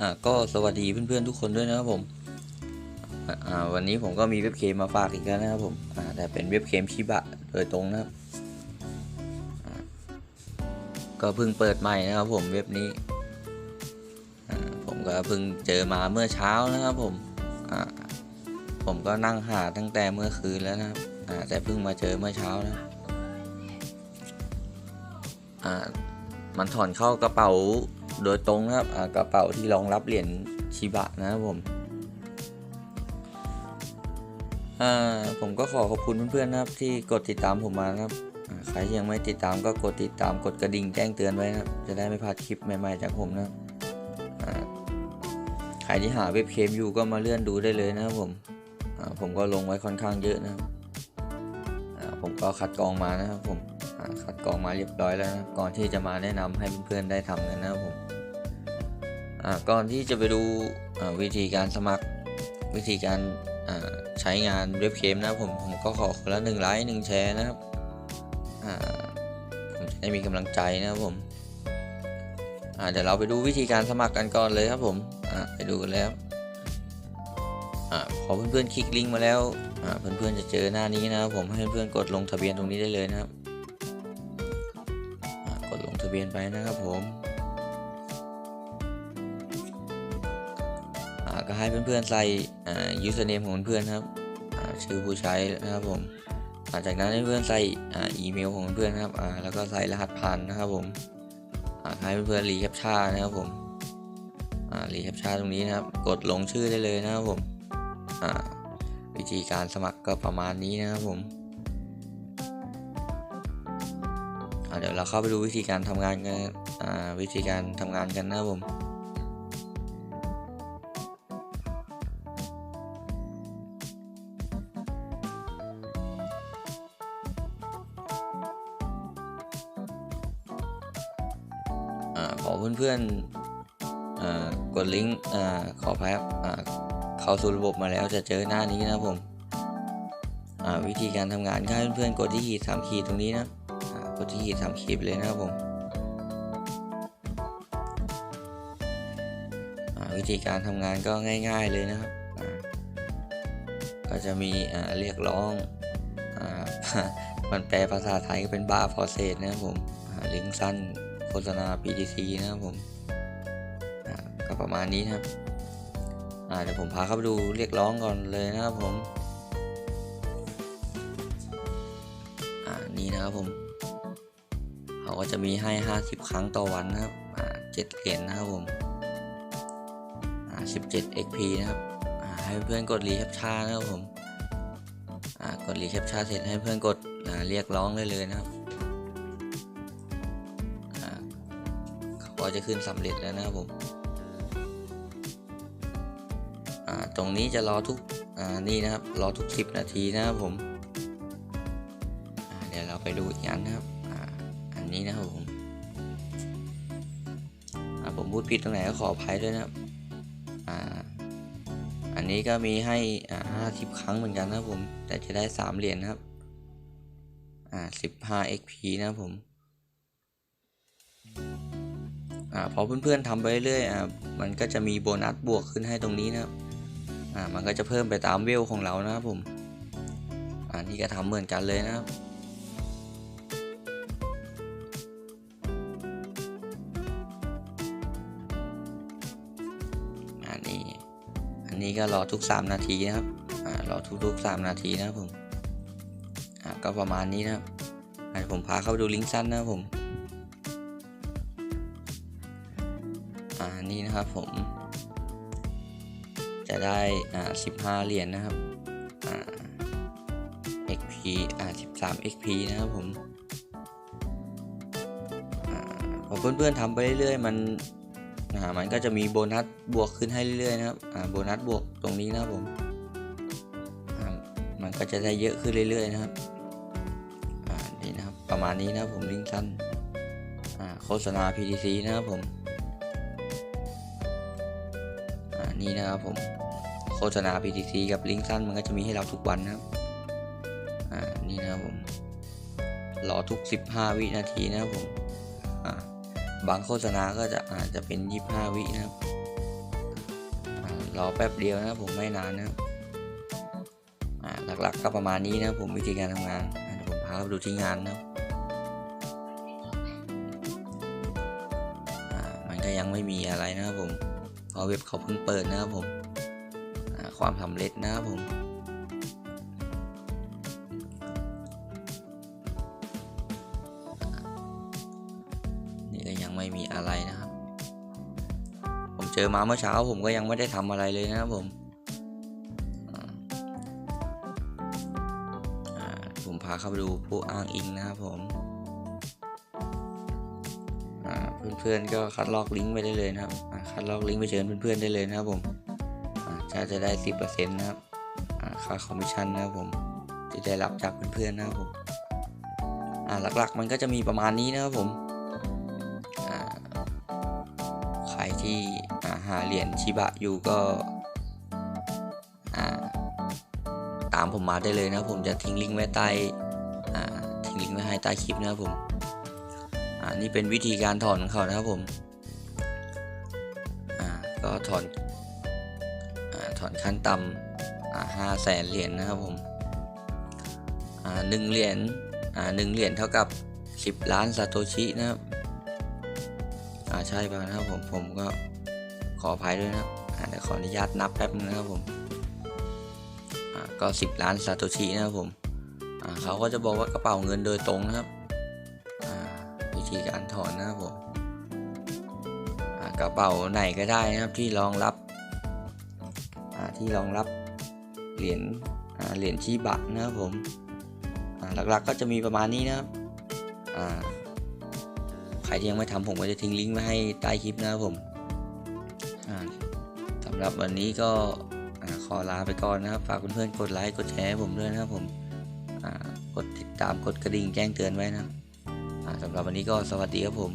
อ่าก็สวัสดีเพื่อนๆทุกคนด้วยนะครับผมอ่าวันนี้ผมก็มีเว็บเคมมาฝากอีกแล้วนะครับผมอ่าแต่เป็นเว็บเคมชิบะโดยตรงนะครับอ่าก็เพิ่งเปิดใหม่นะครับผมเว็บนี้อ่าผมก็เพิ่งเจอมาเมื่อเช้านะครับผมอ่าผมก็นั่งหาตั้งแต่เมื่อคืนแล้วนะครับอ่าแต่เพิ่งมาเจอเมื่อเช้านะอ่ามันถอนเข้ากระเป๋า โดยตรงนะครับกระเป๋าที่รองรับเหรียญชิบะนะครับผมผมก็ขอขอบคุณเพื่อนๆนะครับ ที่กดติดตามผมมานะครับใครยังไม่ติดตามก็กดติดตามกดกระดิ่งแจ้งเตือนไว้นะครับ จะได้ไม่พลาดคลิปใหม่ๆจากผมนะใครที่หาเว็บเคมอยู่ก็มาเลื่อนดูได้เลยนะครับผมผมก็ลงไว้ค่อนข้างเยอะนะครับผมก็คัดกรองมานะครับผม คัดกรองมาเรียบร้อยแล้วนะก่อนที่จะมาแนะนำให้เพื่อนๆได้ทำกันนะครับผมก่อนที่จะไปดูวิธีการสมัครวิธีการใช้งานเว็บเคมนะผมผมก็ขอคนละหนึ่งไลค์หนึ่งแชร์นะครับอ่าผมจะได้มีกำลังใจนะครับผมเดี๋ยวเราไปดูวิธีการสมัครกันก่อนเลยครับผมไปดูกันเลยครับอ่าพอเพื่อนๆคลิกลิงก์มาแล้วอ่าเพื่อนๆจะเจอหน้านี้นะครับผมให้เพื่อนๆกดลงทะเบียนตรงนี้ได้เลยนะครับ เบียนไปนะครับผมก็ให้เพื่อนๆใส่ username ของเพื่อนครับชื่อผู้ใช้นะครับผมอ่าจากนั้นให้เพื่อนใส่อีเมลของเพื่อนครับแล้วก็ใส่รหัสผ่านนะครับผมให้เพื่อนๆรีแคปชั่นนะครับผมรีแคปชั่นตรงนี้นะครับ กดลงชื่อได้เลยนะครับผมวิธีการสมัครก็ประมาณนี้นะครับผม เดี๋ยวเราเข้าไปดูวิธีการทำงานกันวิธีการทำงานกันนะครับผมขอเพื่อนๆกดลิงก์ขอพับเข้าสู่ระบบมาแล้วจะเจอหน้านี้นะผมวิธีการทำงานก็ให้เพื่อนๆกดที่ขีดสามขีดตรงนี้นะ อ่ากดที่ขีดสามขีดไปเลยนะครับผมวิธีการทำงานก็ง่าย ๆเลยนะครับ ก็จะมีเรียกร้องอมันแปลภาษาไทยก็เป็นบาร์ฟอร์เซสนะครับผมลิงก์สั้นโฆษณา PTC นะครับผมก็ประมาณนี้นะครับเดี๋ยวผมพาเข้าไปดูเรียกร้องก่อนเลยนะครับผมนี่นะครับผม เขาก็จะมีให้ 50 ครั้งต่อวันนะครับอ่า7เหรียญนะครับผม17 XP นะครับให้เพื่อนกดรีแคปชั่นนะครับผมกดรีแคปชั่นเสร็จให้เพื่อนกดเรียกร้องได้เลยนะครับเขาก็จะขึ้นสำเร็จแล้วนะครับผมตรงนี้จะรอทุกนี่นะครับ รอทุก 10 นาทีนะครับผมเดี๋ยวเราไปดูอีกอันนะครับ นี้นะครับผมผมพูดผิดตรงไหนก็ขออภัยด้วยนะครับอ่าอันนี้ก็มีให้อ่าห้าสิบครั้งเหมือนกันนะครับผม แต่จะได้สามเหรียญนะครับอ่าสิบห้า XP นะครับผมอ่าพอเพื่อนๆทำไปเรื่อยๆอ่ามันก็จะมีโบนัสบวกขึ้นให้ตรงนี้นะครับอ่ามันก็จะเพิ่มไปตามเวลของเรานะครับผมอ่านี่ก็ทำเหมือนกันเลยนะครับ นี้ก็รอทุก 3 นาทีนะครับอ่ารอทุกๆ 3 นาทีนะครับผมอ่าก็ประมาณนี้นะครับผมพาเข้าไปดูลิงก์สั้นนะครับผมอ่านี่นะครับผม จะได้อ่า15เหรียญนะครับอ่า XP อ่า13 XP นะครับผมพอเพื่อนๆทำไปเรื่อยๆ มัน อ่ามันก็จะมีโบนัสบวกขึ้นให้เรื่อยๆนะครับอ่าโบนัสบวกตรงนี้นะครับผมอ่ามันก็จะได้เยอะขึ้นเรื่อยๆนะครับอ่านี่นะครับประมาณนี้นะครับผมลิงก์สั้นอ่าโฆษณา PTC นะครับผมอ่านี่นะครับผมโฆษณา PTC กับลิงก์สั้นมันก็จะมีให้เราทุกวันนะครับอ่านี่นะครับผมรอทุก 15 วินาทีนะครับผมอ่า บางโฆษณาก็จะอาจจะเป็น 25 วินะครับรอแป๊บเดียวนะผมไม่นานนะครับหลักๆก็ประมาณนี้นะผมวิธีการทำงานเดี๋ยวผมพาไปดูที่งานนะครับมันก็ยังไม่มีอะไรนะครับผมเพราะเว็บเขาเพิ่งเปิดนะครับผมความสำเร็จนะครับผม ยังไม่มีอะไรนะครับ ผมเจอมาเมื่อเช้าผมก็ยังไม่ได้ทำอะไรเลยนะครับผมผมพาเข้าไปดูผู้อ้างอิงนะครับผมเพื่อนๆก็คัดลอกลิงก์ไปได้เลยนะครับ คัดลอกลิงก์ไปเชิญเพื่อนๆได้เลยนะครับผมจะจะได้สิบเปอร์เซ็นต์นะครับค่าคอมมิชชั่นนะครับผมที่ได้รับจากเพื่อนๆนะครับผมหลักๆมันก็จะมีประมาณนี้นะครับผม ที่หาเหรียญชิบะอยู่ก็ตามผมมาได้เลยนะผมจะทิ้งลิงก์ไว้ใต้ทิ้งลิงก์ไว้ให้ใต้คลิปนะครับผมอ่านี่เป็นวิธีการถอนของเขานะครับผมก็ถอนอถอนขั้นต่ำห้าแสนเหรียญนะครับผมหนึ่งเหรียญหนึ่งเหรียญเท่ากับสิบล้านซาโตชินะครับ อ่าใช่ป่ะนะครับผมผมก็ขออภัยด้วยนะครับอ่าเดี๋ยวขออนุญาตนับแป๊บนึงนะครับผมอ่าก็ 10 ล้านซาโตชินะครับผมอ่าเขาก็จะบอกว่ากระเป๋าเงินโดยตรงนะครับอ่าวิธีการถอนนะครับผมอ่ากระเป๋าไหนก็ได้นะครับที่รองรับอ่าที่รองรับเหรียญอ่าเหรียญชีบะนะครับผมอ่าหลักๆก็จะมีประมาณนี้นะครับอ่า รที่ยังไม่ทำผมก็จะทิ้งลิงก์ไว้ให้ใต้คลิปนะครับผมอ่าสำหรับวันนี้ก็ขอลาไปก่อนนะครับ ฝากเพื่อนๆกดไลค์กดแชร์ให้ผมด้วยนะครับผมกดติดตามกดกระดิ่งแจ้งเตือนไว้นะครับสำหรับวันนี้ก็สวัสดีครับผม